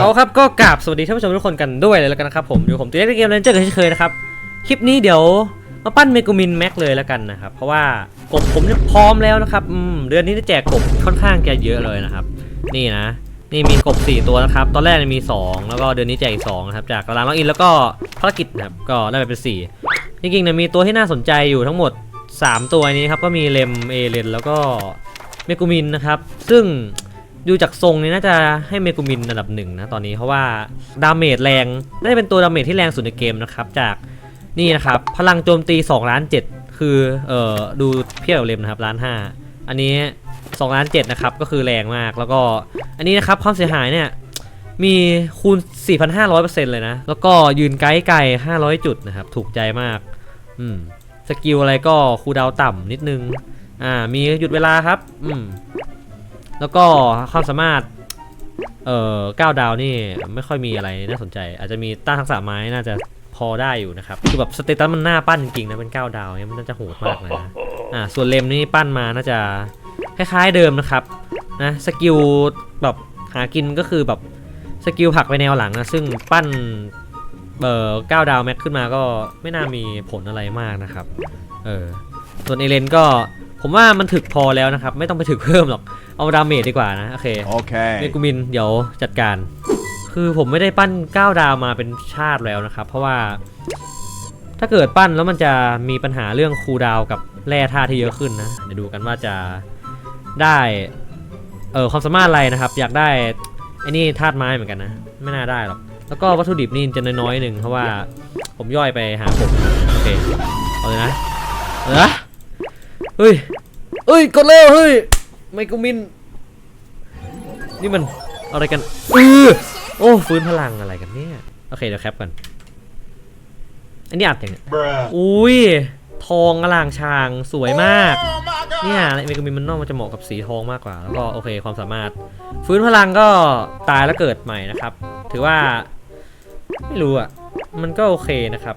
เอาครับก็กราบสวัสดีท่านผู้ชมทุกคนกันด้วยเลยแล้วกันนะครับผมอยู่ผมตีเล็กเกมเลนเจอร์กันเช่นเคยนะครับคลิปนี้เดี๋ยวมาปั้นเมกูมินแม็กเลยแล้วกันนะครับเพราะว่ากบผมเนี่ยพร้อมแล้วนะครับเดือนนี้จะแจกกบค่อนข้างจะเยอะเลยนะครับ นี่นะ นี่มีกบ 4 ตัวนะครับ ตอนแรกมี 2 แล้วก็เดือนนี้แจกอีก2นะครับจากตารางล็อกอินแล้วก็ภารกิจนะครับก็ได้ไปเป็น 4 จริงๆเนี่ยมีตัวที่น่าสนใจอยู่ทั้งหมด 3 ตัวนี้ครับก็มีเลมเอเลนแล้วก็เมกูมินนะครับซึ่ง ดูจากทรงนี้น่าจะให้เมกุมินอันดับหนึ่งนะตอนนี้เพราะว่าดาเมจแรงน่าจะเป็นตัวดาเมจที่แรงสุดในเกมนะครับจากนี่นะครับพลังโจมตี2ล้าน7คือเอ่อดูเพียบเลมนะครับล้านห้าอันนี้2ล้าน7นะครับก็คือแรงมากแล้วก็อันนี้นะครับความเสียหายเนี่ยมีคูณ 4,500%เลยนะ แล้วก็ยืนไกด์ไกล500 จุดนะครับ ถูกใจมาก อืม สกิลอะไรก็คูดาวต่ำนิดนึง อ่า มีหยุดเวลาครับ อืม แล้วก็ความสามารถ เอ่อก้าดาวนี่ไม่ค่อยมีอะไรน่าสนใจ อาจจะมีต้านทักษะไม้น่าจะพอได้อยู่นะครับ คือแบบสเตตัสมันหน้าปั้นจริงๆนะเป็นก้าดาวเนี่ยมันน่าจะโหดมากเลยนะอ่าส่วนเลมนี่ปั้นมาน่าจะคล้ายๆเดิมนะครับนะสกิลแบบหากินก็คือแบบสกิลผลักไปแนวหลังนะซึ่งปั้นเอ่อก้าดาวแม็กขึ้นมาก็ไม่น่ามีผลอะไรมากนะครับ เออ ส่วนเอเลนก็ ผมว่ามันถึกพอแล้วนะครับ ไม่ต้องไปถึกเพิ่มหรอก เอาดาเมจดีกว่านะ โอเคเม Okay. กูมินเดี๋ยวจัดการ คือผมไม่ได้ปั้น 9 ดาวมาเป็นชาติแล้วนะครับ เพราะว่า ถ้าเกิดปั้นแล้วมันจะมีปัญหาเรื่องคูลดาวน์กับแร่ธาตุที่เยอะขึ้นนะ เดี๋ยวดูกันว่าจะได้เออความสามารถอะไรนะครับ อยากได้ไอ้นี่ธาตุไม้เหมือนกันนะ ไม่น่าได้หรอกแล้วก็วัตถุดิบนี่จะน้อยๆหนึ่งเพราะว่าผมย่อยไปหาผมโอเคเอาเลยนะเอา เลยนะเฮ้ย เฮ้ย กดเร็วเฮ้ย ไมกูมิน นี่มันอะไรกันเออโอ้ฟื้นพลังอะไรกันเนี่ย โอเคเดี๋ยวแคปกัน อันนี้อัดอย่างเนี้ย Bruh. อุ้ย ทองอลางชางสวยมากเนี่ยเมกามินมันนอกมันจะเหมาะกับสีทองมากกว่า แล้วก็โอเคความสามารถ ฟื้นพลังก็ตายแล้วเกิดใหม่นะครับ ถือว่า ไม่รู้อะ มันก็โอเคนะครับ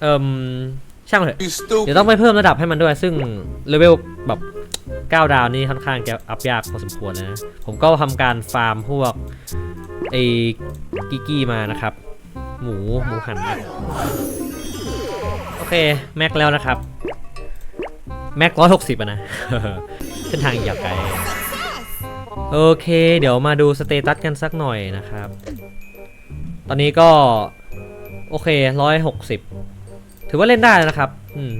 เอ่ม ช่างมันเถอะ You เดี๋ยว stupid. ต้องไปเพิ่มระดับให้มันด้วย ซึ่งเลเวลแบบ 9 ดาวนี่ค่อนข้างจะอัพยากพอสมควรเลยนะ ผมก็ทำการฟาร์มพวกไอ้กิกกี้มานะครับ หมูหมูหันนะโอเค แม็กแล้วนะครับ แม็กร้อยหกสิบอะนะ เส้นทางอีกยาวไกล โอเค เดี๋ยวมาดูสเตตัสกันสักหน่อยนะครับ ตอนนี้ก็ โอเคร้อยหกสิบ ถือว่าเล่นได้แล้วนะครับ อืม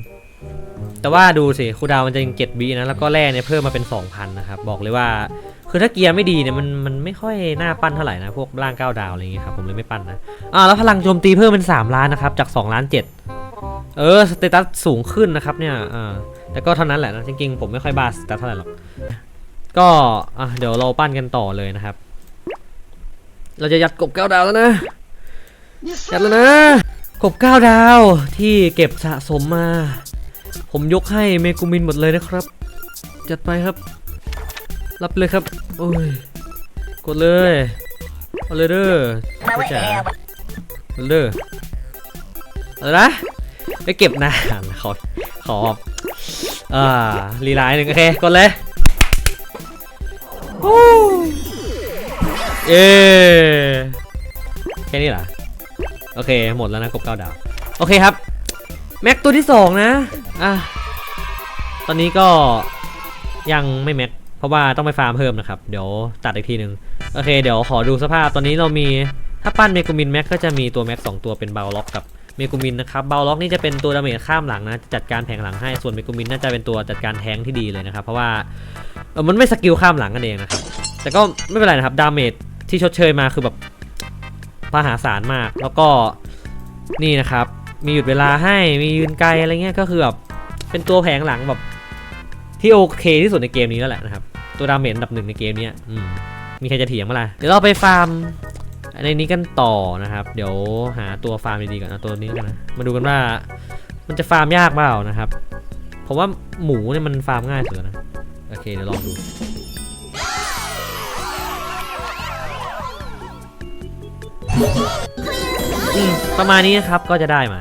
แต่ว่าดูสิคูดาวมันจะยังเจ็ดบีนะ แล้วก็แร่เนี่ยเพิ่มมาเป็น 2,000 นะครับ บอกเลยว่า คือถ้าเกียร์ไม่ดีเนี่ยมันมันไม่ค่อยน่าปั้นเท่าไหร่นะ พวกร่าง9ดาวอะไรอย่างเงี้ยครับ ผมเลยไม่ปั้นนะ อ่าแล้วพลังโจมตีเพิ่มเป็น 3 ล้านนะครับ จาก 2 ล้าน7เออ สเตตัสสูงขึ้นนะครับเนี่ย อ่า แต่ก็เท่านั้นแหละนะ จริงๆ ผมไม่ค่อยบ้าสเตตัสเท่าไหร่หรอก ก็อะเดี๋ยวเราปั้นกันต่อเลยนะครับ เราจะยัดกบ9ดาวแล้วนะยัดแล้วนะ กบ9ดาวที่เก็บสะสมมา ผมยกให้เมกูมินหมดเลยนะครับ จัดไปครับ รับเลยครับ โอ้ย กดเลยเอาเลยเด้อจ๋าเอาเลยเด้อเอาลยนะไปเก็บนานขอขออ่ารีไลน์หนึ่งโอเคกดเลยเย้แค่นี้เหรอ โอเคหมดแล้วนะกบเก้าดาว โอเคครับ แม็กตัวที่สองนะอะตอนนี้ก็ยังไม่แม็กเพราะว่าต้องไปฟาร์มเพิ่มนะครับ เดี๋ยวตัดอีกทีหนึ่งโอเค เดี๋ยวขอดูสภาพตอนนี้เรามีถ้าปั้นเมกูมินแม็กก็จะมีตัวแม็กสองตัวเป็นเบลล็อกกับเมกูมินนะครับเบลล็อกนี่จะเป็นตัวดาเมจข้ามหลังนะจัดการแผงหลังให้ส่วนเมกูมินน่าจะเป็นตัวจัดการแทงที่ดีเลยนะครับ เพราะว่ามันไม่สกิลข้ามหลังกันเองนะครับแต่ก็ไม่เป็นไรนะครับดาเมจที่ชดเชยมาคือแบบ มหาศาลมาก แล้วก็นี่นะครับ มีหยุดเวลาให้มียืนไกลอะไรเงี้ยก็คือแบบเป็นตัวแผงหลังแบบที่โอเคที่สุดในเกมนี้แล้วแหละนะครับ ตัวดาเมจอันดับหนึ่งในเกมนี้อืมมีใครจะเถียงมั้ยล่ะเดี๋ยวเราไปฟาร์มในนี้กันต่อนะครับ เดี๋ยวหาตัวฟาร์มดีๆก่อนเอาตัวนี้นะมาดูกันว่ามันจะฟาร์มยากเปล่านะครับผมว่าหมูเนี่ยมันฟาร์มง่ายสุดนะโอเคเดี๋ยวลองดู อืมประมาณนี้นะครับก็จะได้มา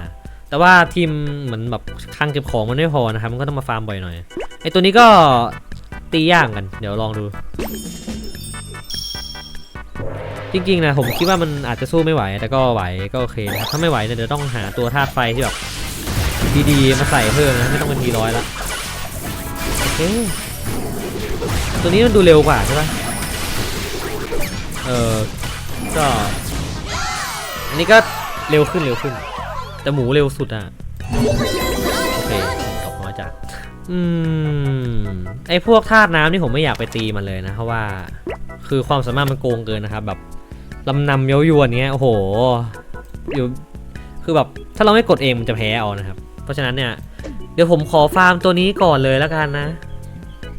แต่ว่าทีมเหมือนแบบคลังเก็บของมันไม่พอนะครับ มันก็ต้องมาฟาร์มบ่อยหน่อยไอตัวนี้ก็ตีย่างกัน เดี๋ยวลองดู จริงๆนะผมคิดว่ามันอาจจะสู้ไม่ไหว แต่ก็ไหวก็โอเคนะครับถ้าไม่ไหวเนี่ยเดี๋ยวต้องหาตัวธาตุไฟที่แบบดีๆมาใส่เพิ่มนะไม่ต้องเป็นทีร้อยละโอเคตัวนี้มันดูเร็วกว่าใช่ปะเออก็ อันนี้ก็เร็วขึ้นเร็วขึ้น แต่หมูเร็วสุดอะ โอเคตกน้อยจัดอืมไอพวกธาตุน้ำนี่ผมไม่อยากไปตีมันเลยนะ เพราะว่า คือความสามารถมันโกงเกินนะครับ แบบลำนำเย้ายวนเงี้ยโอ้โหอยู่คือแบบถ้าเราไม่กดเองมันจะแพ้เอานะครับ เพราะฉะนั้นเนี่ย เดี๋ยวผมขอฟาร์มตัวนี้ก่อนเลยแล้วกันนะ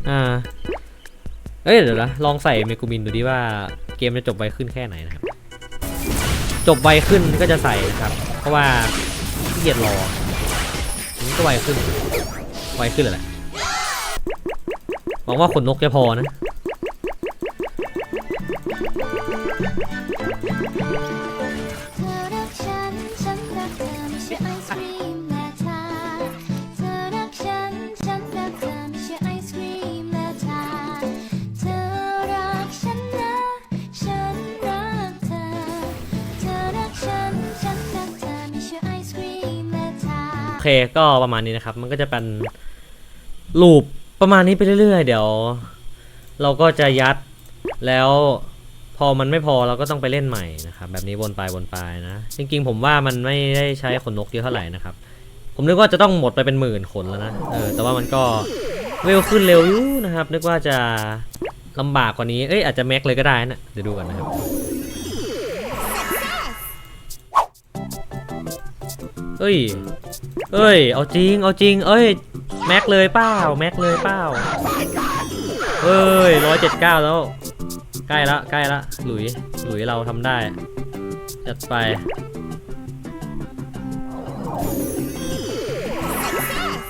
อ่า เอ้ยเดี๋ยวนะลองใส่เมกูมินดูดิว่าเกมจะจบไวขึ้นแค่ไหนนะครับ จบไวขึ้นก็จะใส่นะครับ เพราะว่าขี้เกียจรอมันก็ไวขึ้น ไวขึ้นเลยแหละหวังว่าขนนกจะพอนะ เคก็ประมาณนี้นะครับ มันก็จะเป็นลูปประมาณนี้ไปเรื่อย ๆ เดี๋ยว เราก็จะยัดแล้วพอมันไม่พอเราก็ต้องไปเล่นใหม่นะครับ แบบนี้วนไปวนไปนะจริงๆผมว่ามันไม่ได้ใช้ขนนกเยอะเท่าไหร่นะครับ ผมนึกว่าจะต้องหมดไปเป็นหมื่นขนแล้วนะเออแต่ว่ามันก็เร็วขึ้นเร็วอยู่นะครับ นึกว่าจะลำบากกว่านี้เอ้ยอาจจะแม็กเลยก็ได้นะเดี๋ยวดูกันนะครับ เอ้ย เอ้ย เอาจริง เอาจริง เอ้ย แม็กเลยเปล่าแม็กเลยเปล่าเอ้ยร้อยเจ็ดเก้าแล้ว ใกล้ละ ใกล้ละ หลุย หลุยเราทำได้ จัดไป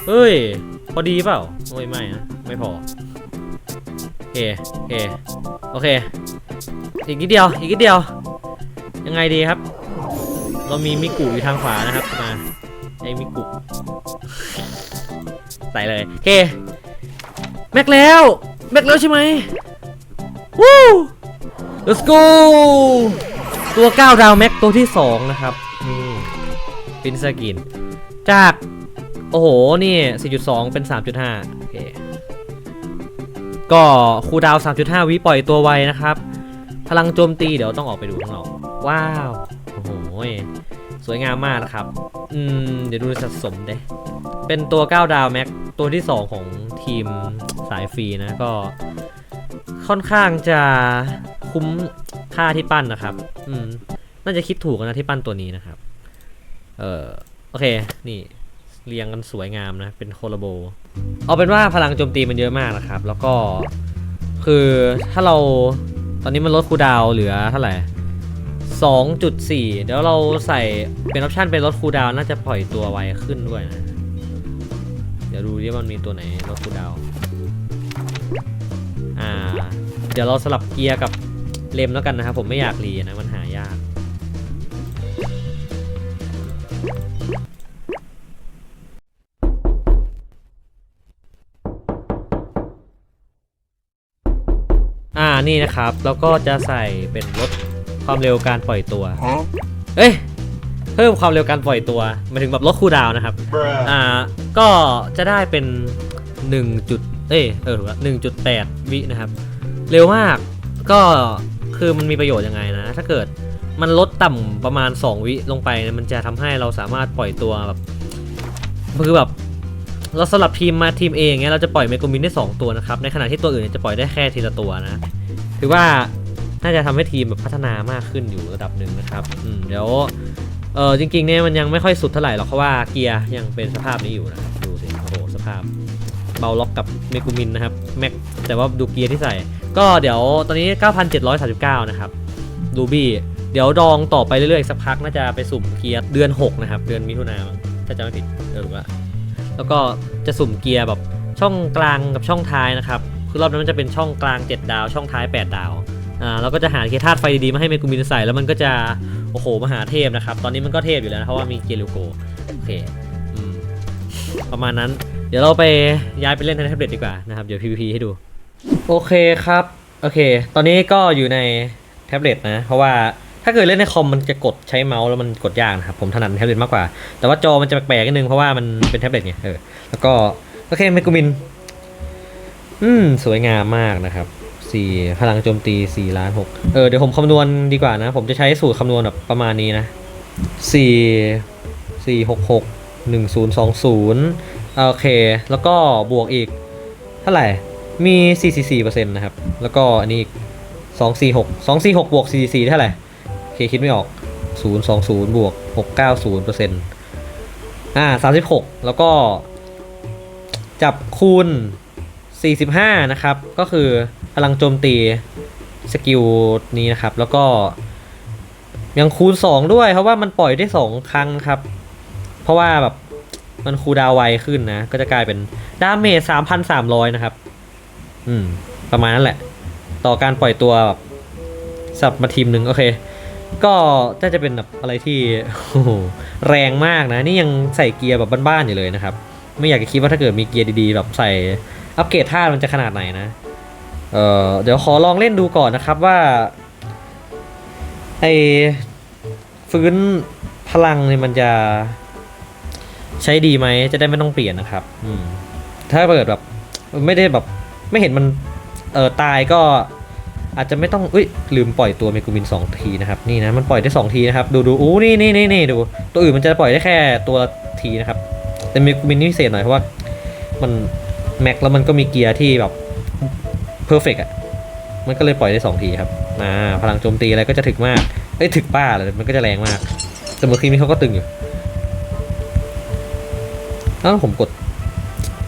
เฮ้ย พอดีเปล่า โอ้ย ไม่นะ ไม่พอโอเคโอเคโอเค อีกนิดเดียว อีกนิดเดียว ยังไงดีครับ เรามีมิกุอยู่ทางขวานะครับมาไอ้มิกุใส่เลยโอเคแม็กแล้ว แม็กแล้วใช่ไหมวู้ let's go ตัว 9 ดาวแม็กตัวที่ 2 นะครับนี่ปินสกิน จาก โอ้โห นี่ 4.2 เป็น 3.5 โอเค ก็คูดาว 3.5 วิปล่อยตัวไวนะครับ พลังโจมตีเดี๋ยวต้องออกไปดูข้างนอกว้าว โอ้โหสวยงามมากนะครับ อืม เดี๋ยวดูสะสมเด้เป็นตัว 9 ดาวแม็กตัวที่ 2 ของทีมสายฟรีนะก็ ค่อนข้างจะคุ้มค่าที่ปั้นนะครับ อืม น่าจะคิดถูกนะที่ปั้นตัวนี้นะครับ เออโอเค นี่เรียงกันสวยงามนะ เป็นโคลโบ เอาเป็นว่าพลังโจมตีมันเยอะมากนะครับ แล้วก็คือถ้าเราตอนนี้มันลดคูดาวเหลือเท่าไหร่ 2.4 เดี๋ยวเราใส่เป็นออปชันเป็นลดคูลดาวน่าจะปล่อยตัวไวขึ้นด้วยนะ เดี๋ยวดูดิว่ามันมีตัวไหนลดคูลดาวอ่า เดี๋ยวเราสลับเกียร์กับเลมแล้วกันนะครับ ผมไม่อยากรีนะ มันหายาก อ่านี่นะครับ แล้วก็จะใส่เป็นลด ความเร็วการปล่อยตัว เอ้ย เพิ่มความเร็วการปล่อยตัวหมายถึงแบบลดคูลดาวน์นะครับ อ่า ก็จะได้เป็น 1 จุด เอ้ย เออถูกแล้ว1.8วินะครับ เร็วมาก ก็คือมันมีประโยชน์ยังไงนะ ถ้าเกิดมันลดต่ำประมาณ 2 วิลงไปเนี่ยมันจะทำให้เราสามารถปล่อยตัวแบบคือแบบเราสลับทีมมาทีมเองเงี้ยเราจะปล่อยเมโกมินได้ 2 ตัวนะครับ ในขณะที่ตัวอื่นเนยจะปล่อยได้แค่ทีละตัวนะ ถือว่า น่าจะทำให้ทีมแบบพัฒนามากขึ้นอยู่ระดับหนึ่งนะครับอืมเดี๋ยวเออจริงๆเนี่ยมันยังไม่ค่อยสุดเท่าไหร่หรอกเพราะว่าเกียร์ยังเป็นสภาพนี้อยู่นะครับดูสิโอ้โหสภาพเบาล็อกกับเมกูมินนะครับแม็กแต่ว่าดูเกียร์ที่ใส่ ก็เดี๋ยวตอนนี้ 9,739 นะครับดูบี้เดี๋ยวดองต่อไปเรื่อยๆอีกสักพักน่าจะไปสุ่มเกียร์เดือน 6 นะครับ เดือนมิถุนาถ้าจะไม่ผิดเออถูกละแล้วก็จะสุ่มเกียร์แบบช่องกลางกับช่องท้ายนะครับคือรอบนั้นมันจะเป็นช่องกลาง 7 ดาว ช่องท้าย 8 ดาว อ่าเราก็จะหาเกียร์ธาตุไฟดีๆมาให้เมกูมินใส่แล้วมันก็จะโอ้โหมหาเทพนะครับ ตอนนี้มันก็เทพอยู่แล้วนะเพราะว่ามีเกียร์ลิวโกโอเคอประมาณนั้น เดี๋ยวเราไปย้ายไปเล่นในแท็บเล็ตดีกว่านะครับเดี๋ยว PVP ให้ดู โอเคครับ โอเค ตอนนี้ก็อยู่ในแท็บเล็ตนะ เพราะว่าถ้าเกิดเล่นในคอมมันจะกดใช้เมาส์แล้วมันกดยากนะครับ ผมถนัดแท็บเล็ตมากกว่า แต่ว่าจอมันจะแปลกๆนิดนึงเพราะว่ามันเป็นแท็บเล็ตไงเออแล้วก็ โอเคเมกูมิน อืม สวยงามมากนะครับ สี่พลังโจมตีสี่ล้านหกเออเดี๋ยวผมคำนวณดีกว่านะ ผมจะใช้สูตรคำนวณแบบประมาณนี้นะสี่สี่หกหกหนึ่งศูนย์สองศูนย์โอเค แล้วก็บวกอีก เท่าไหร่ มี 444%นะครับ แล้วก็อันนี้อีก 246 246 บวก 44 เท่าไหร่ โอเค คิดไม่ออก 020 บวก 690%อ่า 36 แล้วก็ จับคูณ45 นะครับ ก็คือ พลังโจมตีสกิลนี้นะครับ แล้วก็ ยังคูณ 2 ด้วย เพราะว่ามันปล่อยได้ 2 ครั้งครับ เพราะว่าแบบมันคูดาวไวขึ้นนะ ก็จะกลายเป็นดาเมจ3,300นะครับ อืม ประมาณนั้นแหละ ต่อการปล่อยตัวแบบสับมาทีมหนึ่งโอเค ก็น่าจะเป็นแบบอะไรที่แรงมากนะ นี่ยังใส่เกียร์แบบบ้านๆอยู่เลยนะครับ ไม่อยากจะคิดว่าถ้าเกิดมีเกียร์ดีๆ แบบใส่อัปเกรดท่ามันจะขนาดไหนนะ เออเดี๋ยวขอลองเล่นดูก่อนนะครับว่าไอฟื้นพลังเนี่ยมันจะใช้ดีไหมจะได้ไม่ต้องเปลี่ยนนะครับอืมถ้าเปิดแบบไม่ได้แบบไม่เห็นมันเออตายก็อาจจะไม่ต้องอุ้ยลืมปล่อยตัวเมกูมินสองทีนะครับนี่นะมันปล่อยได้สองทีนะครับดูดูอู้นี่นี่นี่นี่ดู ตัวอื่นมันจะปล่อยได้แค่ตัวทีนะครับแต่เมกูมินนี่พิเศษหน่อยเพราะว่ามันแม็กแล้วมันก็มีเกียร์ที่แบบ เพอร์เฟกอะมันก็เลยปล่อยได้สองทีครับอ่าพลังโจมตีอะไรก็จะถึกมาก เอ้ยถึกป้าเลยมันก็จะแรงมาก แต่เมื่อกี้นี้เขาก็ตึงอยู่อ้าวผมกด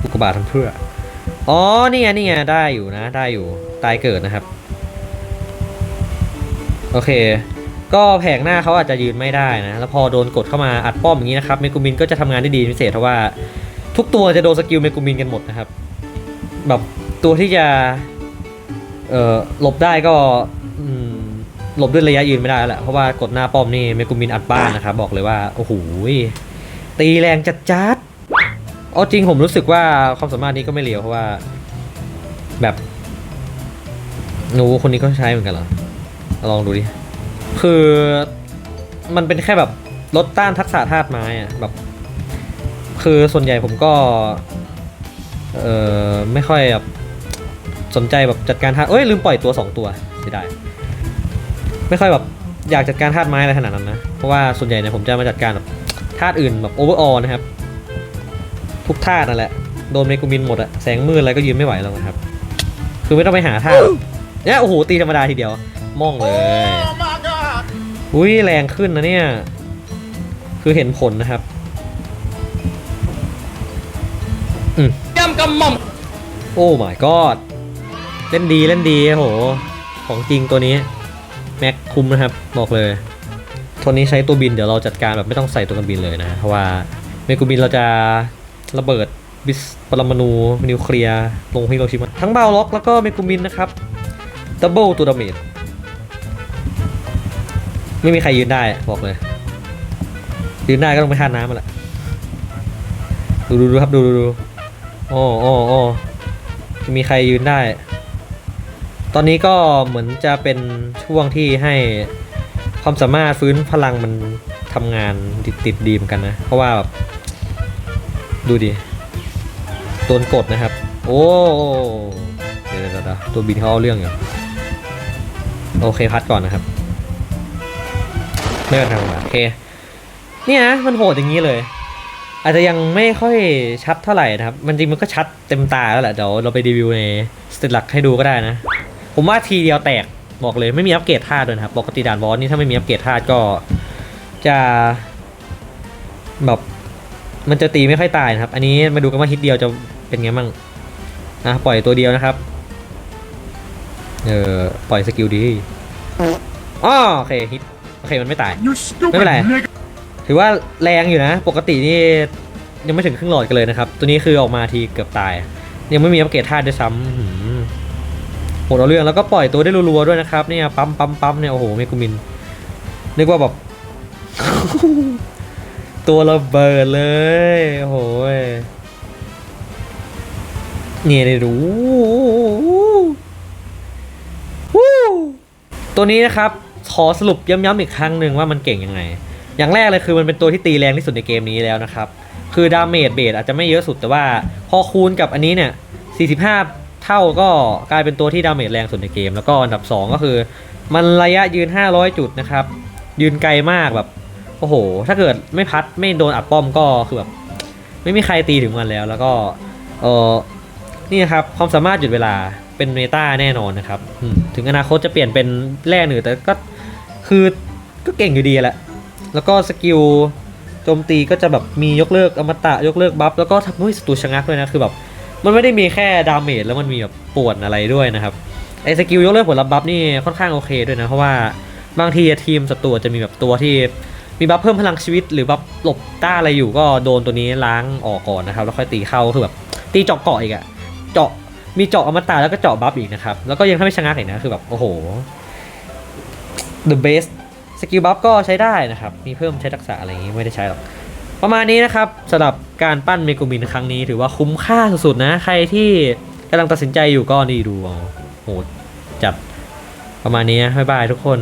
อุกกาบาตทำเพื่อ อ๋อ นี่ไงนี่ไงได้อยู่นะ ได้อยู่ ตายเกิดนะครับ โอเค ก็แผงหน้าเขาอาจจะยืนไม่ได้นะ แล้วพอโดนกดเข้ามาอัดป้อมอย่างนี้นะครับ เมกูมินก็จะทำงานได้ดีพิเศษเพราะว่า ทุกตัวจะโดนสกิลเมกูมินกันหมดนะครับ แบบตัวที่จะ เอ่อหลบได้ก็อืมหลบด้วยระยะยืนไม่ได้แล้วแหละเพราะว่ากดหน้าป้อมนี่เมกูมินอัดบ้านนะครับบอกเลยว่าโอ้โหตีแรงจัดจัดเอาจริงผมรู้สึกว่าความสามารถนี้ก็ไม่เลวเพราะว่า แบบหนูคนนี้ก็ใช้เหมือนกันเหรอลองดูดิคือมันเป็นแค่แบบลดต้านทักษะธาตุไม้อะแบบ คือส่วนใหญ่ผมก็ เออไม่ค่อยแบบ สนใจแบบจัดการธาตุเอ้ยลืมปล่อยตัวสองตัวเสียดายไม่ค่อยแบบอยากจัดการธาตุไม้อะไรขนาดนั้นนะ เพราะว่าส่วนใหญ่เนี่ยผมจะมาจัดการแบบธาตุอื่นแบบโอเวอร์ออนะครับ ทุกธาตุนั่นแหละ โดนเมกูมินหมดอะแสงมืดอะไรก็ยืนไม่ไหวแล้วนะครับ คือไม่ต้องไปหาธาตุเนี่ยโอ้โหตีธรรมดาทีเดียวม่องเลย อุ้ยแรงขึ้นนะเนี่ย คือเห็นผลนะครับย่ำกำหม่อมโอ้ my god เล่นดีเล่นดีโห ของจริงตัวนี้ แม็กคุ้มนะครับ บอกเลยตัวนี้ใช้ตัวบินเดี๋ยวเราจัดการแบบไม่ต้องใส่ตัวกันบินเลยนะเพราะว่าเมกูบินเราจะระเบิดบิสปรมาณูนิวเคลียร์ลงฮิโรชิมาทั้งเบาล็อกแล้วก็เมกูบินนะครับดับเบิลตัวดาเมจไม่มีใครยืนได้บอกเลย ยืนได้ก็ต้องไปท่านน้ำมาแหละดูดูดูครับดูดูดูโอ้โอ้โอ้จะมีใครยืนได้ ตอนนี้ก็เหมือนจะเป็นช่วงที่ให้ความสามารถฟื้นพลังมันทำงานติดติดดีเหมือนกันนะ เพราะว่าแบบดูดิโดนกดนะครับ โอ้เดี๋ยวเดี๋ยวเดี๋ยวตัวบินเขาเอาเรื่องอยู่โอเคพัดก่อนนะครับไม่เป็นทางมาโอเคเนี่ยนะมันโหดอย่างนี้เลย อาจจะยังไม่ค่อยชัดเท่าไหร่นะครับ มันจริงมันก็ชัดเต็มตาแล้วแหละเดี๋ยวเราไปรีวิวในสเตตหลักให้ดูก็ได้นะ ผมว่าทีเดียวแตกบอกเลยไม่มีอัปเกรดธาตุด้วยนะครับ ปกติด่านบอสนี่ถ้าไม่มีอัปเกรดธาตุก็จะแบบมันจะตีไม่ค่อยตายนะครับ อันนี้มาดูกันว่าฮิตเดียวจะเป็นไงมั่งอะปล่อยตัวเดียวนะครับ เออปล่อยสกิลดีอ๋อโอเคฮิตโอเคมันไม่ตาย You stupid ไม่เป็นไร nigga ถือว่าแรงอยู่นะ ปกตินี่ยังไม่ถึงครึ่งหลอดกันเลยนะครับ ตัวนี้คือออกมาทีเกือบตาย ยังไม่มีอัปเกรดธาตุด้วยซ้ำอื้อหือ โหดเอาเรื่องแล้วก็ปล่อยตัวได้รัวๆด้วยนะครับเนี่ยปั๊มปั๊มปั๊มเนี่ยโอ้โหเมกุมินนึกว่าแบบ ตัวระเบิดเลยโอ้โหยเนี่ยได้ดูวู้ตัวนี้นะครับขอสรุปย้ำๆอีกครั้งหนึ่งว่ามันเก่งยังไง อย่างแรกเลยคือมันเป็นตัวที่ตีแรงที่สุดในเกมนี้แล้วนะครับ คือดาเมจเบสอาจจะไม่เยอะสุดแต่ว่า พอคูณกับอันนี้เนี่ย45 เท่าก็กลายเป็นตัวที่ดาเมจแรงสุดในเกม แล้วก็อันดับ 2 ก็คือ มันระยะยืน 500 จุดนะครับ ยืนไกลมากแบบโอ้โห ถ้าเกิดไม่พัดไม่โดนอัดป้อมก็คือแบบไม่มีใครตีถึงมันแล้ว แล้วก็เออนี่นะครับความสามารถหยุดเวลาเป็นเมตาแน่นอนนะครับถึงอนาคตจะเปลี่ยนเป็นแร่หนึ่งแต่ก็คือก็เก่งอยู่ดีแหละแล้วก็สกิลโจมตีก็จะแบบมียกเลิกอมตะยกเลิกบัฟแล้วก็ทำให้ศัตรูชะงักด้วยนะคือแบบ มันไม่ได้มีแค่ดาเมจแล้วมันมีแบบป่วนอะไรด้วยนะครับไอ้สกิลยกเลิกผลลัพธ์บัฟนี่ค่อนข้างโอเคด้วยนะเพราะว่าบางทีทีมศัตรูจะมีแบบตัวที่มีบัฟเพิ่มพลังชีวิต หรือบัฟหลบต้าอะไรอยู่ก็โดนตัวนี้ล้างออกก่อนนะครับแล้วค่อยตีเข้าคือแบบตีเจาะเกาะอีกอะเจาะมีเจาะอมตะแล้วก็เจาะบัฟอีกนะครับแล้วก็ยังทำให้ชะงักอีกนะคือแบบโอ้โห the best สกิลบัฟก็ใช้ได้นะครับ มีเพิ่มใช้ทักษะอะไรอย่างงี้ไม่ได้ใช้หรอก ประมาณนี้นะครับสำหรับการปั้นเมกุมินครั้งนี้ถือว่าคุ้มค่าสุดๆนะ ใครที่กำลังตัดสินใจอยู่ก็นี่ดูเอาโหจัดประมาณนี้นะบ๊ายบายทุกคน